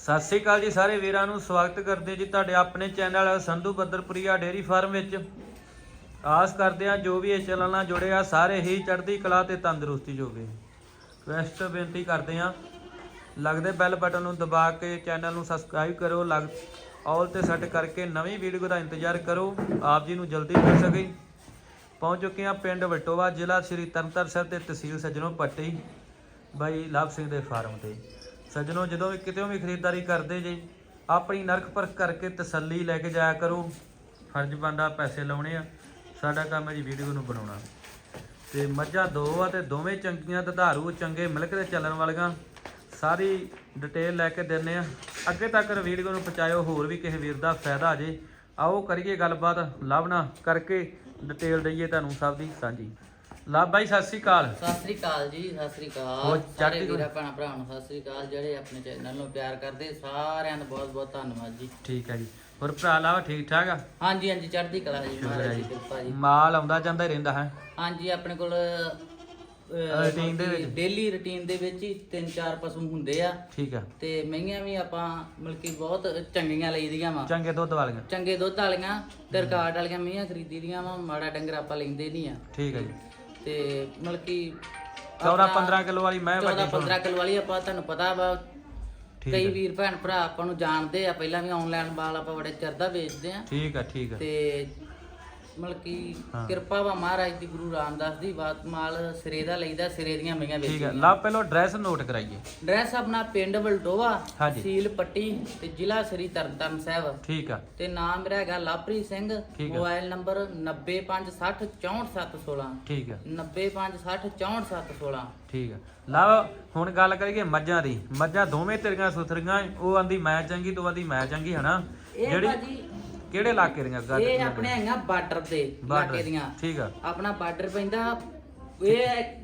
ਸਤਿ ਸ੍ਰੀ ਅਕਾਲ ਜੀ ਸਾਰੇ ਵੀਰਾਂ ਨੂੰ, ਸਵਾਗਤ ਕਰਦੇ ਜੀ ਤੁਹਾਡੇ ਆਪਣੇ channel Sandhu Badarpuria dairy farm ਵਿੱਚ। ਆਸ ਕਰਦੇ ਆ ਜੋ ਵੀ ਇਸ ਚੈਨਲ ਨਾਲ ਜੁੜੇ ਆ, ਸਾਰੇ ਹੀ ਚੜ੍ਹਦੀ ਕਲਾ ਤੇ ਤੰਦਰੁਸਤੀ ਜੋਗੇ। ਰਿਕਵੈਸਟ ਬੇਨਤੀ ਕਰਦੇ ਆ ਲੱਗਦੇ ਬੈਲ ਬਟਨ ਨੂੰ ਦਬਾ ਕੇ ਚੈਨਲ ਨੂੰ ਸਬਸਕ੍ਰਾਈਬ ਕਰੋ, ਲੱਗ ਆਲ ਤੇ ਸੈੱਟ ਕਰਕੇ ਨਵੀਂ ਵੀਡੀਓ ਦਾ ਇੰਤਜ਼ਾਰ ਕਰੋ, ਆਪ ਜੀ ਨੂੰ ਜਲਦੀ ਮਿਲ ਸਕੇ। ਪਹੁੰਚ ਚੁੱਕੇ ਆ ਪਿੰਡ ਵਟੋਵਾ ਜ਼ਿਲ੍ਹਾ ਸ੍ਰੀ ਤਰਨਤਾਰਨ ਸਾਹਿਬ ਤੇ ਤਹਿਸੀਲ ਸਜਣੋਂ ਪੱਟੀ, ਬਾਈ ਲਾਭ ਸਿੰਘ ਦੇ ਫਾਰਮ ਤੇ। ਸੱਜਣੋ, ਜਦੋਂ ਵੀ ਕਿਤੇ ਵੀ ਖਰੀਦਦਾਰੀ ਕਰਦੇ ਜੇ, ਆਪਣੀ ਨਰਖ ਪਰਖ ਕਰਕੇ ਤਸੱਲੀ ਲੈ ਕੇ ਜਾਇਆ ਕਰੋ। ਫਰਜ਼ ਬੰਦਾ ਪੈਸੇ ਲਾਉਣੇ ਆ। ਸਾਡਾ ਕੰਮ ਹੈ ਜੀ ਵੀਡੀਓ ਨੂੰ ਬਣਾਉਣਾ। ਤੇ ਮੱਝਾਂ ਦੋ ਆ ਤੇ ਦੋਵੇਂ ਚੰਗੀਆਂ, ਦੁਧਾਰੂ, ਚੰਗੇ ਮਿਲਕ ਦੇ ਚੱਲਣ ਵਾਲੀਆਂ। ਸਾਰੀ ਡਿਟੇਲ ਲੈ ਕੇ ਦਿੰਨੇ ਆ। ਅੱਗੇ ਤੱਕ ਵੀਡੀਓ ਨੂੰ ਪਹੁੰਚਾਇਓ, ਹੋਰ ਵੀ ਕਿਸੇ ਵੀਰ ਦਾ ਫਾਇਦਾ ਜੇ। ਆਓ ਕਰੀਏ ਗੱਲਬਾਤ। ਲੱਭਣਾ ਕਰਕੇ ਡਿਟੇਲ ਦਈਏ ਤੁਹਾਨੂੰ ਸਭ ਦੀ ਸਾਂਝੀ। ਲੱਭ ਬਾਈ ਸਤਿ ਸ੍ਰੀ ਅਕਾਲ। ਸਤਿ ਸ੍ਰੀ ਅਕਾਲ ਜੀ ਸਤਿ ਸ੍ਰੀ ਹੋਰ ਅਕਾਲ ਚੜ੍ਹਦੀ ਸਾਰੇ ਕਲਾ। ਵੀਰਾਂ ਭੈਣਾਂ ਭਰਾਵਾਂ ਨੂੰ ਸਤਿ ਸ੍ਰੀ ਅਕਾਲ ਜਿਹੜੇ ਆਪਣੇ ਚੈਨਲ ਨੂੰ ਪਿਆਰ ਕਰਦੇ ਸਾਰਿਆਂ ਦਾ ਬਹੁਤ ਬਹੁਤ ਧੰਨਵਾਦ ਜੀ। ਠੀਕ ਹੈ ਜੀ। ਹੋਰ ਭਰਾ ਲਾਵਾ ਠੀਕ ਠਾਕ ਆ? ਹਾਂਜੀ ਹਾਂਜੀ ਚੜ੍ਹਦੀ ਕਲਾ ਜੀ ਮਹਾਰਾਜ ਦੀ ਜੀ। ਕਿਰਪਾ ਜੀ। ਮਾਲ ਆਉਂਦਾ ਜਾਂਦਾ ਹੀ ਰਹਿੰਦਾ ਹੈ? ਹਾਂਜੀ ਆਪਣੇ ਕੋਲ Routine ਦੇ ਵਿੱਚ? ਡੇਲੀ ਰੁਟੀਨ ਦੇ ਵਿੱਚ ਹੀ ਤਿੰਨ ਚਾਰ ਪਸ਼ੂ ਹੁੰਦੇ ਆ। ਠੀਕ ਆ। ਤੇ ਮਹੀਆਂ ਵੀ ਆਪਾਂ ਮਤਲਬ ਕਿ ਬਹੁਤ ਚੰਗੀਆਂ ਲਈਦੀਆਂ ਵਾ। ਚੰਗੇ ਦੁੱਧ ਵਾਲੀਆਂ। ਚੰਗੇ ਦੁੱਧ ਵਾਲੀਆਂ ਤੇ ਰਿਕਾਰਡ ਵਾਲੀਆਂ ਮਹੀਆਂ ਖਰੀਦੀ ਦੀਆਂ ਵਾ ਮਾੜਾ ਡੰਗਰ ਆਪਾਂ ਲੈਂਦੇ ਨਹੀਂ ਆ। ਠੀਕ ਹੈ ਜੀ। ਤੇ ਮਤਲਬ ਕਿ 14 15 ਕਿਲੋ ਵਾਲੀ ਮੈਂ 14 ਵੱਡੀ 15 ਕਿਲੋ ਵਾਲੀ ਆਪਾਂ ਤੁਹਾਨੂੰ ਪਤਾ ਵਾ ਠੀਕ ਕਈ ਵੀਰ ਭੈਣ ਭਰਾ ਆਪਾਂ ਨੂੰ ਜਾਣਦੇ ਆ ਪਹਿਲਾਂ ਵੀ ਆਨਲਾਈਨ ਮਾਲ ਆਪਾਂ ਬੜੇ ਚਿਰ ਦਾ ਵੇਚਦੇ ਆ। ਠੀਕ ਆ ਠੀਕ ਆ। ਤੇ ਮਤਲਬ ਕਿ ਹਾਂ। ਕਿਰਪਾ ਵਾ ਮਹਾਰਾਜ ਦੀ ਗੁਰੂ ਰਾਮਦਾਸ ਦੀ ਬਾਤ ਮਾਲ ਸਿਰੇ ਦਾ ਲਈਦਾ ਸਿਰੇ ਦੀਆਂ ਮਈਆਂ ਠੀਕ ਵੇਚੀਆਂ। ਲਾ ਪਹਿਲਾਂ ਐਡਰੈਸ ਨੋਟ ਕਰਾਈਏ। ਡਰੈਸ ਆਪਣਾ ਪਿੰਡ ਬਲਡੋਵਾ ਹਾਂਜੀ। ਸੀਲ ਪੱਟੀ ਤੇ ਜ਼ਿਲ੍ਹਾ ਸ੍ਰੀ ਤਰਨਤਾਰਨ ਸਾਹਿਬ। ਠੀਕ ਆ। ਤੇ ਨਾਮ ਮੇਰਾ ਹੈਗਾ ਲਾਪਰੀ ਸਿੰਘ। ਠੀਕ ਆ। ਮੋਬਾਈਲ ਨੰਬਰ 9560644716 ਠੀਕ ਆ। 9560644716 ਠੀਕ ਆ। ਲਾ ਹੁਣ ਗੱਲ ਕਰੀਏ ਮੱਝਾਂ ਦੀ। ਮੱਝਾਂ ਦੋਵੇਂ ਤੇਰੀਆਂ ਸੁਥਰੀਆਂ ਏ। ਉਹ ਆਂਦੀ ਮੈਂ ਚੰਗੀ ਤੂੰ ਆਂਦੀ ਮੈਂ ਚੰਗੀ ਹਨਾ? ਇਹ ਭਾਜੀ ਕਿਹੜੇ ਇਲਾਕੇ ਦੀਆਂ ਗੱਲ ਇਹ ਆਪਣੇ ਹੈਗਾ ਬਾਰਡਰ ਤੇ ਇਲਾਕੇ ਦੀਆਂ। ਠੀਕ ਆ। ਆਪਣਾ ਬਾਰਡਰ ਪੈਂਦਾ ਇਹ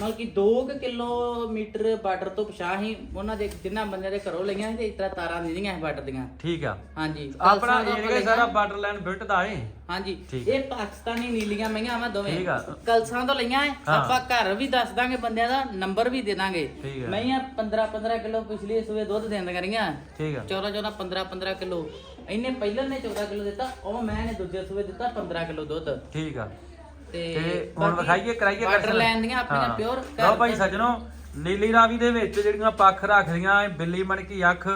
ਮਤਲਬ ਕਿ 2 ਕਿਲੋਮੀਟਰ ਬਾਰਡਰ ਤੋਂ ਪਛਾਹ ਹੀ ਉਹਨਾਂ ਦੇ ਜਿੰਨਾ ਬੰਦਿਆਂ ਦੇ ਘਰੋਂ ਲਈਆਂ ਸੀ ਤੇ ਇਸ ਤਰ੍ਹਾਂ ਤਾਰਾਂ ਦੀਦੀਆਂ ਸੀ ਬਾਰਡਰ ਦੀਆਂ ਠੀਕ ਆ ਹਾਂਜੀ ਆਪਣਾ ਕਲਸਾਂ ਆਪਾਂ ਸਾਰਾ। ਬਾਰਡਰ ਲਾਈਨ ਬਿਲਟ ਦਾ ਏ ਹਾਂਜੀ ਠੀਕ ਇਹ ਪਾਕਿਸਤਾਨੀ ਨੀਲੀਆਂ ਮਈਆਂ ਵਾ ਦੋਵੇਂ ਠੀਕ ਆ। ਕਲਸਾਂ ਤੋਂ ਲਈਆਂ। ਹਾਂ। ਆਪਾਂ ਘਰ ਵੀ ਦੱਸ ਦਾਂਗੇ ਬੰਦਿਆਂ ਦਾ ਨੰਬਰ ਵੀ ਦੇ ਦਾਂਗੇ ਠੀਕ ਆ। ਮਈਆਂ 15 15 ਕਿਲੋ ਪਿਛਲੇ ਸੂਏ ਦੁੱਧ ਦੇਂਦੀਆਂ ਰਹੀਆਂ ਠੀਕ ਆ 14 14 15 15 ਕਿਲੋ ਇਹਨੇ ਪਹਿਲਾਂ ਨੇ 14 ਕਿਲੋ ਦਿੱਤਾ ਉਹ ਮੈਂ ਨੇ ਦੂਜੇ ਸੂਏ ਦਿੱਤਾ 15 ਕਿਲੋ ਦੁੱਧ ਠੀਕ ਆ ਤੇ ਹੁਣ ਵਿਖਾਈਏ ਕਰਾਈਏ। ਲੈਣ ਦੀਆਂ ਆਪਣੀਆਂ। ਪਿਓਰ ਲਓ ਭਾਈ ਸੱਜਣੋ ਨੀਲੀ ਰਾਵੀ ਦੇ ਵਿੱਚ ਜਿਹੜੀਆਂ ਪੱਖ ਰੱਖਦੀਆਂ ਏ ਬਿੱਲੀ ਮਣਕੀ ਅੱਖ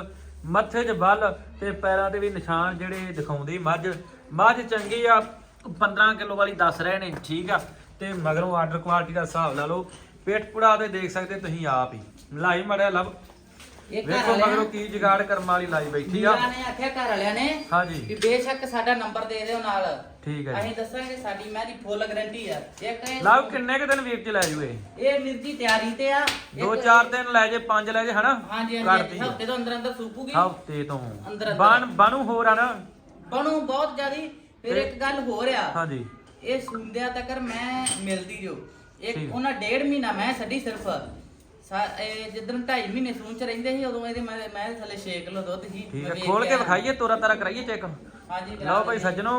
ਮੱਥੇ 'ਚ ਬੱਲ ਤੇ ਪੈਰਾਂ ਤੇ ਵੀ ਨਿਸ਼ਾਨ ਜਿਹੜੇ ਦਿਖਾਉਂਦੀ ਮੱਝ। ਮੱਝ ਚੰਗੀ ਆ 15 ਕਿਲੋ ਵਾਲੀ ਦੱਸ ਰਹੇ ਨੇ ਠੀਕ ਆ। ਤੇ ਮਗਰੋਂ ਆਰਡਰ ਕੁਆਲਿਟੀ ਦਾ ਹਿਸਾਬ ਲਾ ਲਓ। ਪੇਟ ਪੁੜਾ ਤੇ ਦੇਖ ਸਕਦੇ ਤੁਸੀਂ ਆਪ ਹੀ। ਲਾਈ ਮੜਿਆ ਲੱਭ ਇਹ ਘਰ ਵੇਖੋ ਵਾਲਿਆਂ ਮਗਰੋਂ ਕੀ ਜਗਾੜ ਕਰਮ ਵਾਲੀ ਲਾਈ ਬੈਠੀ ਆ। ਵੀਰਾਂ ਨੇ ਆਖਿਆ ਘਰ ਵਾਲਿਆਂ ਨੇ ਹਾਂਜੀ। ਕਿ ਬੇਸ਼ੱਕ ਸਾਡਾ ਨੰਬਰ ਦੇ ਦਿਓ ਨਾਲ। ਠੀਕ ਹੈ ਜੀ। ਅਸੀਂ ਦੱਸਾਂਗੇ ਸਾਡੀ ਮੈਂ ਦੀ ਫੁੱਲ ਗਾਰੰਟੀ ਆ। ਇੱਕ ਇਹ- ਲਵ ਕਿੰਨੇ ਕੁ ਦਿਨ ਵੀਰ ਚ ਲੈ ਜੂਏ? ਇਹ ਮਿਰਜੀ ਤਿਆਰੀ ਤੇ ਆ। ਦੋ ਚਾਰ ਦਿਨ ਲੈ ਜੇ ਪੰਜ ਲੈ ਜੇ ਹਨਾ? ਹਾਂਜੀ ਆ। ਹਫ਼ਤੇ ਤੋਂ ਅੰਦਰ ਅੰਦਰ ਸੂਕੂਗੀ ਹਫ਼ਤੇ ਤੋਂ। ਅੰਦਰ ਅੰਦਰ। ਬਣ ਬਣੂ ਹੋਰ ਆ ਨਾ ਬਣੂ ਬਹੁਤ ਜ਼ਿਆਦੀ। ਫਿਰ ਇੱਕ ਗੱਲ ਹੋ ਰਿਹਾ ਹਾਂਜੀ। ਇਹ ਸੁਣਦਿਆਂ ਤੱਕ ਮੈਂ ਮਿਲਦੀ ਜੋ। ਠੀਕ। ਇੱਕ ਉਹਨਾਂ ਡੇਢ ਮਹੀਨਾ ਮੈਂ ਛੱਡੀ ਸਿਰਫ। ਸਾ- ਇਹ ਜਿੱਦਣ 2.5 ਮਹੀਨੇ ਸੂਣ ਚ ਰਹਿੰਦੇ ਸੀ ਉਦੋਂ ਇਹਦੇ ਮੈਂ ਮੈਂ ਥੱਲੇ 6 ਕਿਲੋ ਦੁੱਧ ਸੀ ਠੀਕ ਹੈ ਖੋਲ ਕੇ। ਵਿਖਾਈਏ ਤੋਰਾ ਤਾਰਾ ਕਰਾਈਏ ਚੈੱਕ। ਹਾਂਜੀ ਕਰਾ ਲਓ ਭਾਈ ਦਿੰਦੇ। ਸੱਜਣੋ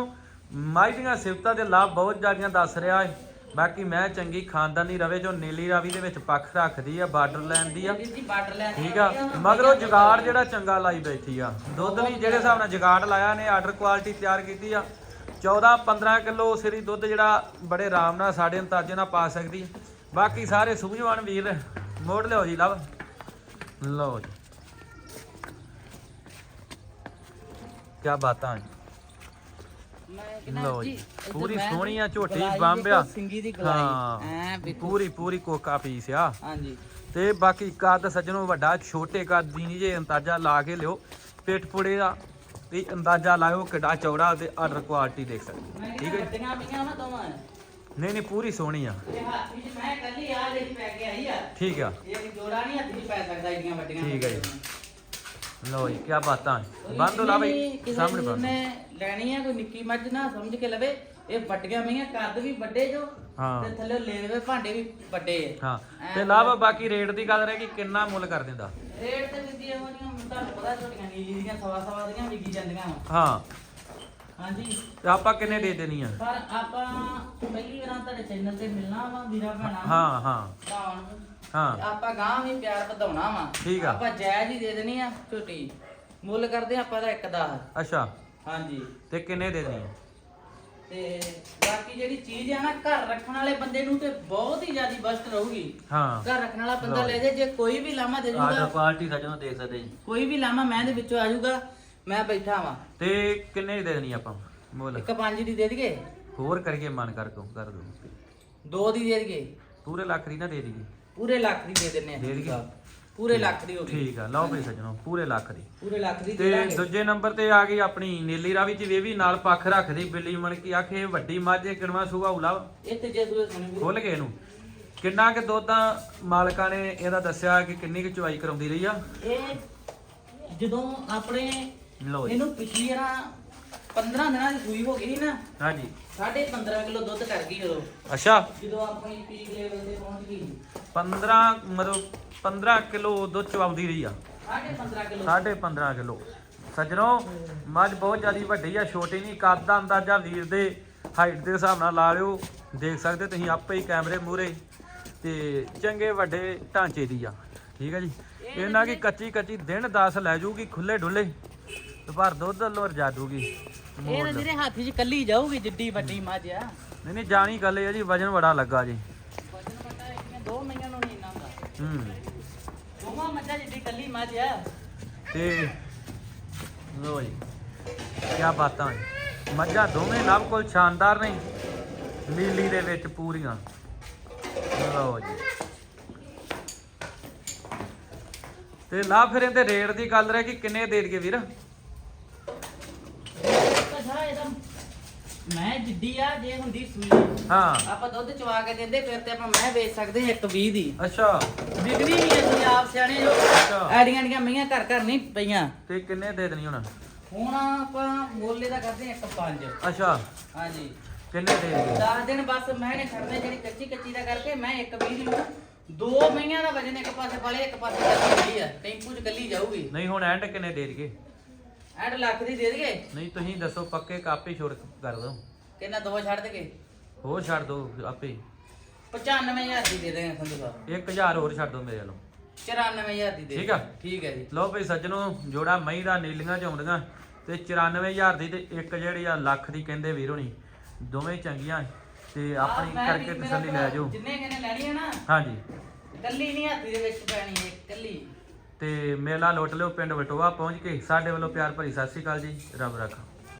ਮਾਈ ਦੀਆਂ ਸਿਫਤਾਂ ਦੇ ਲਾਭ ਬਹੁਤ ਜ਼ਿਆਦੀਆਂ ਦੱਸ ਰਿਹਾ ਹੈ ਬਾਕੀ ਮੈਂ ਚੰਗੀ ਖਾਨਦਾਨੀ ਰਵੇ ਜੋ ਨੀਲੀ ਰਾਵੀ ਦੇ ਵਿੱਚ ਪੱਖ ਰੱਖਦੀ ਆ ਬਾਰਡਰ ਲੈਣ ਦੀ ਆ। ਵੀਰ ਜੀ ਬਾਰਡਰ ਲੈਣ ਠੀਕ ਆ ਮਗਰੋਂ ਜੁਗਾੜ ਜਿਹੜਾ ਚੰਗਾ ਲਾਈ ਬੈਠੀ ਆ। ਦੁੱਧ ਵੀ ਜਿਹੜੇ ਹਿਸਾਬ ਨਾਲ ਜੁਗਾੜ ਲਾਇਆ ਨੇ ਆਰਡਰ ਕੁਆਲਿਟੀ ਤਿਆਰ ਕੀਤੀ ਆ। 14 15 ਕਿਲੋ ਸਰੀ ਦੁੱਧ ਜਿਹੜਾ ਬੜੇ ਆਰਾਮ ਨਾਲ ਸਾਡੇ ਅੰਦਾਜ਼ੇ ਨਾਲ ਪਾ ਸਕਦੀ। ਬਾਕੀ ਸਾਰੇ ਸੂਝਵਾਨ ਵੀਰ ਮੋੜ ਲਿਓ ਜੀ ਲਵ ਲਓ ਜੀ। ਕੀ ਬਾਤਾਂ ਹੈ ਮੈਂ ਕਹਿੰਦਾ ਲਓ ਜੀ ਪੂਰੀ ਮੈਂ ਸੋਹਣੀ ਆ ਝੋਟੀ ਬੰਬਿਆ ਸਿੰਗੀ ਦੀ ਗਲਾਈ ਐ ਵੇਖੋ। ਪੂਰੀ ਪੂਰੀ ਕੋਕਾ ਪੀਸ ਆ। ਹਾਂਜੀ। ਤੇ ਬਾਕੀ ਕੱਦ ਸੱਜਣੋਂ ਵੱਡਾ ਛੋਟੇ ਕੱਦ ਦੀ ਨਹੀਂ ਜੇ ਅੰਦਾਜ਼ਾ ਲਾ ਕੇ ਲਿਓ। ਪਿੱਠ ਪੁੜੇ ਦਾ ਵੀ ਅੰਦਾਜ਼ਾ ਲਾਇਓ ਕਿੱਡਾ ਚੌੜਾ ਤੇ ਆਰਡਰ ਕੁਆਲਿਟੀ ਦੇਖ ਸਕਦੇ ਠੀਕ ਹੈ ਨਹੀਂ ਨਹੀਂ ਪੂਰੀ ਸੋਹਣੀ ਆ। ਇਹ ਹੱਥ ਵਿੱਚ ਮੈਂ ਕੱਲੀ ਆ ਜਿਹੜੀ ਪੈ ਕੇ ਆਈ ਆ ਠੀਕ ਆ। ਇਹ ਜੋੜਾ ਨਹੀਂ ਹੱਥ ਵਿੱਚ ਪੈ ਸਕਦਾ ਏਡੀਆਂ ਵੱਡੀਆਂ ਠੀਕ ਹੈ ਜੀ। ਲਓ ਜੀ ਕੀ ਬਾਤਾਂ। ਬੰਦ ਹੋ ਲਾ ਬਈ ਕਿਸੇ ਸਾਹਮਣੇ ਵੀਰ ਬੰਦ। ਨੇ ਲੈਣੀ ਆ ਕੋਈ ਨਿੱਕੀ ਮੱਝ ਨਾ ਸਮਝ ਕੇ ਲਵੇ ਇਹ ਵੱਡੀਆਂ ਮਈਆਂ ਕੱਦ ਵੀ ਵੱਡੇ ਜੋ ਹਾਂ। ਤੇ ਥੱਲੇ ਲੈ ਦੇਵੇ ਭਾਂਡੇ ਵੀ ਵੱਡੇ ਹਾਂ ਤੇ ਲਾਭ ਬਾਕੀ ਰੇਟ ਦੀ ਗੱਲ ਰਹਿ ਗਈ ਕਿੰਨਾ ਮੁੱਲ ਕਰ ਦਿੰਦਾ? ਰੇਟ ਤੇ ਵੀ ਇਹੋ ਜਿਹੀਆਂ ਤੁਹਾਨੂੰ ਪਤਾ ਛੋਟੀਆਂ ਨੀਲੀ ਦੀਆਂ ਸਵਾ ਸਵਾ ਦੀਆਂ ਵਿਕੀ ਜਾਂਦੀਆਂ। ਹਾਂ। ਹਾਂਜੀ। ਤੇ ਆਪਾਂ ਕਿੰਨੇ ਦੇ ਦੇਣੀ ਆ? ਪਰ ਆਪਾਂ ਪਹਿਲੀ ਵਾਰ ਤੁਹਾਡੇ ਚੈਨਲ ਤੇ ਮਿਲਣਾ ਵਾ ਵੀਰਾ ਭੈਣਾ ਹਾਂ ਹਾਂ। ਭਰਾਵਾਂ ਨੂੰ। ਹਾਂ। ਆਪਾਂ ਗਾਂ ਵੀ ਪਿਆਰ ਵਧਾਉਣਾ ਵਾ। ਠੀਕ ਆ। ਆਪਾਂ ਜਾਇਜ਼ ਹੀ ਦੇ ਦੇਣੀ ਆ ਝੋਟੀ। ਮੁੱਲ ਕਰਦੇ ਆਪਾਂ ਦਾ ਇੱਕ ਦਾ ਅੱਛਾ। ਹਾਂਜੀ। ਤੇ ਕਿੰਨੇ ਦੇ ਦੇਣੀ ਤੇ ਬਾਕੀ ਜਿਹੜੀ ਚੀਜ਼ ਆ ਨਾ ਘਰ ਰੱਖਣ ਵਾਲੇ ਬੰਦੇ ਨੂੰ ਤੇ ਬਹੁਤ ਹੀ ਜ਼ਿਆਦੀ ਬਸਟ ਰਹੂਗੀ। ਹਾਂ। ਘਰ ਰੱਖਣ ਵਾਲਾ ਬੰਦਾ ਲੈ ਜੇ ਜੇ ਕੋਈ ਵੀ ਲਾਮਾ ਦੇ ਆਹ ਦੂਗਾ ਕੁਆਲਿਟੀ ਸੱਜਣੋ ਦੇਖ ਸਕਦੇ ਜੀ। ਕੋਈ ਵੀ ਲਾਮਾ ਮੈਂ ਦੇ ਵਿੱਚੋਂ ਆ ਜਾਊਗਾ ਮੈਂ ਬੈਠਾ ਵਾਂ। ਤੇ ਕਿੰਨੇ ਦੀ ਦੇਣੀ ਆਪਾਂ? ਮੁੱਲ ਇੱਕ ਪੰਜ ਦੀ ਦੇ ਦਈਏ? ਹੋਰ ਕਰਕੇ ਮਨ ਕਰ ਕੋ ਕਰ ਦੋ। ਦੋ ਦੀ ਦੇ ਦਈਏ? ਪੂਰੇ ਲੱਖ ਦੀ ਨਾ ਦੇ ਦਈਏ। ਪੂਰੇ ਲੱਖ ਦੀ ਦੇ ਦਿੰਨੇ ਦੇ ਦਈਏ? ਆ ਪੂਰੇ ਲੱਖ ਦੀ ਹੋ ਗਈ। ਠੀਕ ਆ ਲਓ ਬਈ ਸੱਜਣੋ ਪੂਰੇ ਲੱਖ ਦੀ। ਪੂਰੇ ਲੱਖ ਦੀ ਦੇ ਤੇ ਦਾਂਗੇ ਦੂਜੇ ਨੰਬਰ ਤੇ ਆ ਗਈ ਆਪਣੀ ਨੀਲੀ ਰਾਵੀ ਇਹ ਵੀ ਨਾਲ ਪੱਖ ਰੱਖਦੀ ਬਿੱਲੀ ਮਣ ਕੀ ਆਖੇ ਵੱਡੀ ਮੱਝ ਕਿਣਵਾ ਸੂਆ ਉਲਾ। ਇਹ ਤੇ ਜੇ ਸੂਏ ਸੁਣੀ ਵੀਰੇ ਖੁੱਲ ਗਏ ਇਹਨੂੰ। ਕਿੰਨਾ ਕਿ ਦੁੱਧ ਮਾਲਕਾਂ ਨੇ ਇਹਦਾ ਦੱਸਿਆ ਕਿ ਕਿੰਨੀ ਕੁ ਚੁਆਈ ਕਰਾਉਂਦੀ ਰਹੀ ਆ? ਇਹ ਜਦੋਂ ਆਪਣੇ ਲਓ ਜੀ। ਇਹਨੂੰ ਪਿਛਲੀ ਵਾਰ 15 ਦਿਨਾਂ ਦੀ ਸੂਈ ਹੋ ਗਈ ਸੀ ਨਾ। ਹਾਂਜੀ। ਸਾਢੇ 15 ਕਿਲੋ ਦੁੱਧ ਕਰ ਗਈ ਉਦੋਂ। ਅੱਛਾ। ਜਦੋਂ ਆਪਣੀ ਪੀਕ ਲੈਵਲ ਤੇ ਪਹੁੰਚ ਗਈ। 15 ਮਤਲਬ 15 ਕਿਲੋ ਦੁੱਧ ਚਵਾਉਂਦੀ ਰਹੀ ਆ। ਸਾਢੇ 15 ਕਿਲੋ। ਸਾਢੇ 15 ਕਿਲੋ। ਸੱਜਣੋ ਮੱਝ ਬਹੁਤ ਜ਼ਿਆਦੀ ਵੱਡੀ ਆ ਛੋਟੀ ਨਹੀਂ ਕੱਦ ਦਾ ਅੰਦਾਜ਼ਾ ਵੀਰ ਦੇ ਹਾਈਟ ਦੇ ਹਿਸਾਬ ਨਾਲ ਲਾ ਲਿਓ। ਦੇਖ ਸਕਦੇ ਤੁਸੀਂ ਆਪੇ ਹੀ ਕੈਮਰੇ ਮੂਰੇ ਤੇ ਚੰਗੇ ਵੱਡੇ ਢਾਂਚੇ ਦੀ ਆ। ਠੀਕ ਆ ਜੀ। ਇਹਨਾਂ ਕੀ ਕੱਚੀ ਕੱਚੀ ਦਿਨ 10 ਲੈ ਜੂਗੀ ਖੁੱਲੇ ਡੁੱਲੇ ਤੇ ਪਰ ਦੁੱਧ ਵੱਲੋਂ ਰਜਾ ਦੂਗੀ ਇਹ ਤਾਂ ਜਿਹੜੇ ਹੱਥ 'ਚ ਕੱਲੀ ਜਾਊਗੀ ਜਿੱਡੀ ਵੱਡੀ ਮੱਝ ਆ। ਨਹੀਂ ਨਹੀਂ ਜਾਣੀ ਗੱਲ ਇਹ ਆ ਜੀ ਵਜਨ ਬੜਾ ਲੱਗਾ ਜੀ। ਵਜਨ ਪਤਾ ਇੱਕ ਦੋ ਮਹੀਨਿਆਂ ਨੂੰ ਨਹੀਂ ਹੂੰ। ਦੋਵਾਂ ਮੱਝਾਂ ਜਿੱਡੀ ਕੱਲੀ ਮੱਝ ਆ। ਤੇ ਲੋ ਜੀ ਕੀ ਬਾਤਾਂ ਹੈ ਮੱਝਾਂ ਦੋਵੇਂ ਲਵ ਕੋਲ ਸ਼ਾਨਦਾਰ ਨੇ ਨੀਲੀ ਦੇ ਵਿੱਚ ਪੂਰੀਆਂ। ਲੋ ਜੀ। ਤੇ ਲਾ ਫਿਰ ਇਹਦੇ ਰੇਟ ਦੀ ਗੱਲ ਰਹਿ ਕਿ ਕਿੰਨੇ ਦੇ ਦਈਏ ਵੀਰ? ਅੱਛਾ ਇਹਦਾ ਮੈਂ ਜਿੱਡੀ ਆ ਜੇ ਹੁੰਦੀ ਸੂਈ। ਹਾਂ। ਆਪਾਂ ਦੁੱਧ ਚਵਾ ਕੇ ਦਿੰਦੇ ਫਿਰ ਤੇ ਆਪਾਂ ਮੈਂ ਵੇਚ ਸਕਦੇ ਹਾਂ ਇੱਕ 20 ਦੀ। ਅੱਛਾ। ਵਿਕਦੀ ਨਹੀਂ ਅਸੀਂ ਆਪ ਸਿਆਣੇ ਜੋ। ਅੱਛਾ। ਐਡੀਆਂ ਐਡੀਆਂ ਮਈਆਂ ਘਰ ਘਰ ਨਹੀਂ ਪਈਆਂ। ਤੇ ਕਿੰਨੇ ਦੇ ਦੇਣੀ ਹੁਣ? ਹੁਣ ਆਪਾਂ ਮੋਲੇ ਦਾ ਕਰਦੇ ਹਾਂ ਇੱਕ 5 ਅੱਛਾ। ਹਾਂਜੀ। ਕਿੰਨੇ ਦੇ ਦਈਏ 10 ਦਿਨ ਬਸ ਮੈਂ ਨੇ ਛੱਡਦੇ ਜਿਹੜੀ ਕੱਚੀ ਕੱਚੀ ਦਾ ਕਰਕੇ ਮੈਂ ਇੱਕ 20 ਦੀ ਮਈਆਂ ਦਾ ਵਜਨ ਇੱਕ ਪਾਸੇ ਪਾਲੇ ਇੱਕ ਪਾਸੇ ਕੱਲੀ ਆ। ਟੈਂਪੂ 'ਚ ਕੱਲੀ ਜਾਊਗੀ। ਨਹੀਂ ਹੁਣ ਐਂਡ ਕਿੰਨੇ ਦੇ ਦਈਏ? ਐਡ ਲੱਖ ਦੀ ਦੇ ਦੇਗੇ ਨਹੀਂ ਤੁਸੀਂ ਦੱਸੋ ਪੱਕੇ ਕਾਪੀ ਛੋੜ ਕਰ ਦੋ ਕਿੰਨਾ ਦੋ ਛੱਡ ਦੇਗੇ ਹੋਰ ਛੱਡ ਦੋ ਆਪੇ। 95000 ਦੀ ਦੇ ਦੇਗੇ ਸੰਧੂ ਸਾਹਿਬ 1000 ਹੋਰ ਛੱਡ ਦੋ ਮੇਰੇ ਵੱਲੋਂ। 94000 ਦੀ ਦੇ ਠੀਕ ਆ। ਠੀਕ ਹੈ ਜੀ। ਲਓ ਭਈ ਸੱਜਣੋ ਜੋੜਾ ਮਈ ਦਾ ਨੀਲੀਆਂ ਚ ਆਉਂਦੀਆਂ। ਤੇ 94000 ਦੀ ਤੇ ਇੱਕ ਜਿਹੜੀ ਆ ਲੱਖ ਦੀ ਕਹਿੰਦੇ ਵੀਰ ਹੋਣੀ। ਦੋਵੇਂ ਚੰਗੀਆਂ। ਤੇ ਆਪਣੀ ਮੈਂ ਕਰਕੇ ਵੀ ਮੇਰਾ ਤਸੱਲੀ ਲੈ ਜਾਓ। ਜਿੰਨੇ ਕਿਨੇ ਲੈਣੀ ਹੈ ਨਾ ਹਾਂਜੀ। ਕੱਲੀ ਨਹੀਂ ਹੱਥੀ ਦੇ ਵਿੱਚ ਪੈਣੀ ਹੈ ਕੱਲੀ ਤੇ ਮੇਲਾ ਲੁੱਟ ਲਿਓ ਪਿੰਡ ਵਟੋਆ ਪਹੁੰਚ ਕੇ, ਸਾਡੇ ਵੱਲੋਂ ਪਿਆਰ ਭਰੀ ਸਤਿ ਸ਼੍ਰੀ ਅਕਾਲ ਜੀ, ਰੱਬ ਰੱਖਾ।